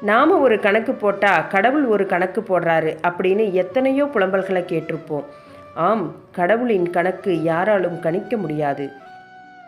நாம் ஒரு கணக்கு போட்டால் கடவுள் ஒரு கணக்கு போடுறாரு அப்படின்னு எத்தனையோ புலம்பல்களை கேட்டிருப்போம். ஆம் கடவுளின் கணக்கு யாராலும் கணிக்க முடியாது.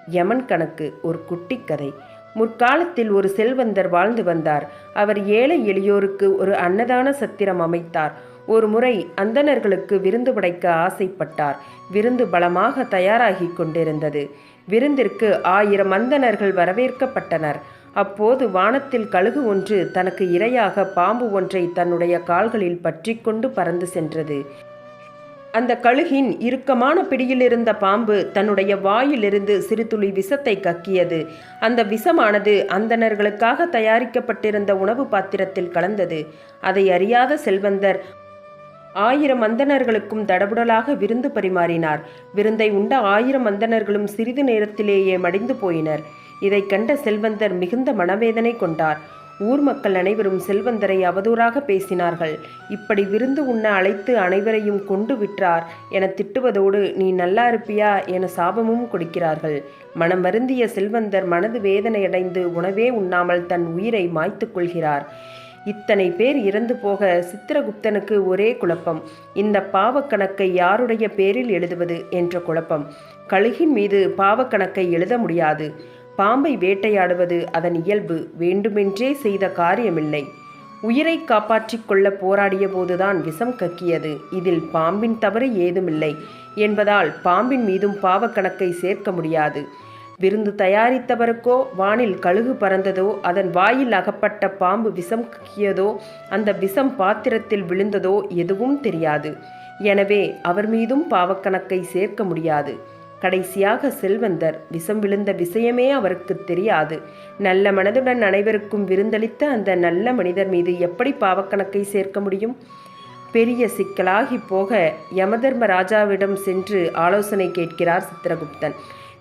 யமன் கணக்கு ஒரு குட்டி கதை. முற்காலத்தில் ஒரு செல்வந்தர் வாழ்ந்து வந்தார். அவர் ஏழை எளியோருக்கு ஒரு அன்னதான சத்திரம் அமைத்தார். ஒரு முறை அந்தணர்களுக்கு விருந்து படைக்க ஆசைப்பட்டார். விருந்து பலமாக தயாராகி கொண்டிருந்தது. விருந்திற்கு ஆயிரம் அந்தணர்கள் வரவேற்கப்பட்டனர். அப்போது வானத்தில் கழுகு ஒன்று தனக்கு இரையாக பாம்பு ஒன்றை தன்னுடைய கால்களில் பற்றி கொண்டு பறந்து சென்றது. அந்த கழுகின் இறுக்கமான பிடியிலிருந்த பாம்பு தன்னுடைய வாயிலிருந்து சிறு துளி விஷத்தை கக்கியது. அந்த விஷமானது அந்தணர்களுக்காக தயாரிக்கப்பட்டிருந்த உணவு பாத்திரத்தில் கலந்தது. அதை அறியாத செல்வந்தர் ஆயிரம் அந்தணர்களுக்கும் தடபுடலாக விருந்து பரிமாறினார். விருந்தை உண்ட ஆயிரம் அந்தணர்களும் சிறிது நேரத்திலேயே மடிந்து போயினர். இதைக் கண்ட செல்வந்தர் மிகுந்த மனவேதனை கொண்டார். ஊர் மக்கள் அனைவரும் செல்வந்தரை அவதூறாக பேசினார்கள். இப்படி விருந்து உண்ண அழைத்து அனைவரையும் கொண்டு விற்றார் என திட்டுவதோடு நீ நல்லா இருப்பியா? என சாபமும் கொடுக்கிறார்கள். மனம் வருந்திய செல்வந்தர் மனது வேதனையடைந்து உணவே உண்ணாமல் தன் உயிரை மாய்த்துக் கொள்கிறார். இத்தனை பேர் இறந்து போக சித்திரகுப்தனுக்கு ஒரே குழப்பம். இந்த பாவக்கணக்கை யாருடைய பேரில் எழுதுவது? என்ற குழப்பம். கழுகின் மீது பாவக்கணக்கை எழுத முடியாது. பாம்பை வேட்டையாடுவது அதன் இயல்பு. வேண்டுமென்றே செய்த காரியமில்லை. உயிரை காப்பாற்றிக் கொள்ள போராடிய போதுதான் விஷம் கக்கியது. இதில் பாம்பின் தவறு ஏதுமில்லை என்பதால் பாம்பின் மீதும் பாவக்கணக்கை சேர்க்க முடியாது. விருந்து தயாரித்தவருக்கோ வானில் கழுகு பறந்ததோ அதன் வாயில் அகப்பட்ட பாம்பு விஷம் கக்கியதோ அந்த விஷம் பாத்திரத்தில் விழுந்ததோ எதுவும் தெரியாது. எனவே அவர் மீதும் பாவக்கணக்கை சேர்க்க முடியாது. கடைசியாக செல்வந்தர். விஷம் விழுந்த விஷயமே அவருக்கு தெரியாது. நல்ல மனதுடன் அனைவருக்கும் விருந்தளித்த அந்த நல்ல மனிதர் மீது எப்படி பாவக்கணக்கை சேர்க்க முடியும்? பெரிய சிக்கலாகி போக யமதர்ம ராஜாவிடம் சென்று ஆலோசனை கேட்கிறார் சித்திரகுப்தன்.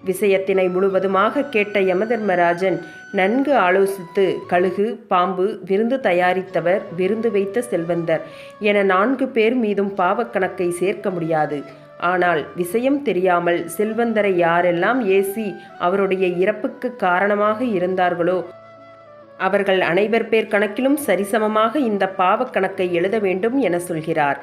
விஷயத்தினை முழுவதுமாக கேட்ட யமதர்மராஜன் நன்கு ஆலோசித்து கழுகு பாம்பு விருந்து தயாரித்தவர் விருந்து வைத்த செல்வந்தர் என நான்கு பேர் மீதும் பாவக்கணக்கை சேர்க்க முடியாது. ஆனால் விஷயம் தெரியாமல் செல்வந்தரை யாரெல்லாம் ஏசி அவருடைய இறப்புக்கு காரணமாக இருந்தார்களோ அவர்கள் அனைவர் பேர் கணக்கிலும் சரிசமமாக இந்த பாவக்கணக்கை எழுத வேண்டும் என சொல்கிறார்.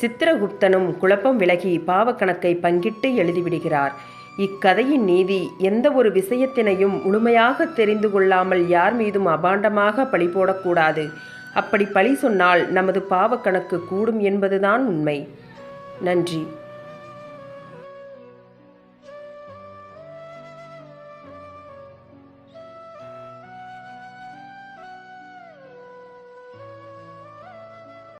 சித்திரகுப்தனும் குழப்பம் விலகி பாவக்கணக்கை பங்கிட்டு எழுதிவிடுகிறார். இக்கதையின் நீதி எந்த ஒரு விஷயத்தினையும் முழுமையாக தெரிந்து கொள்ளாமல் யார் மீதும் அபாண்டமாக பழி போடக்கூடாது. அப்படி பழி சொன்னால் நமது பாவக்கணக்கு கூடும் என்பதுதான் உண்மை. நன்றி.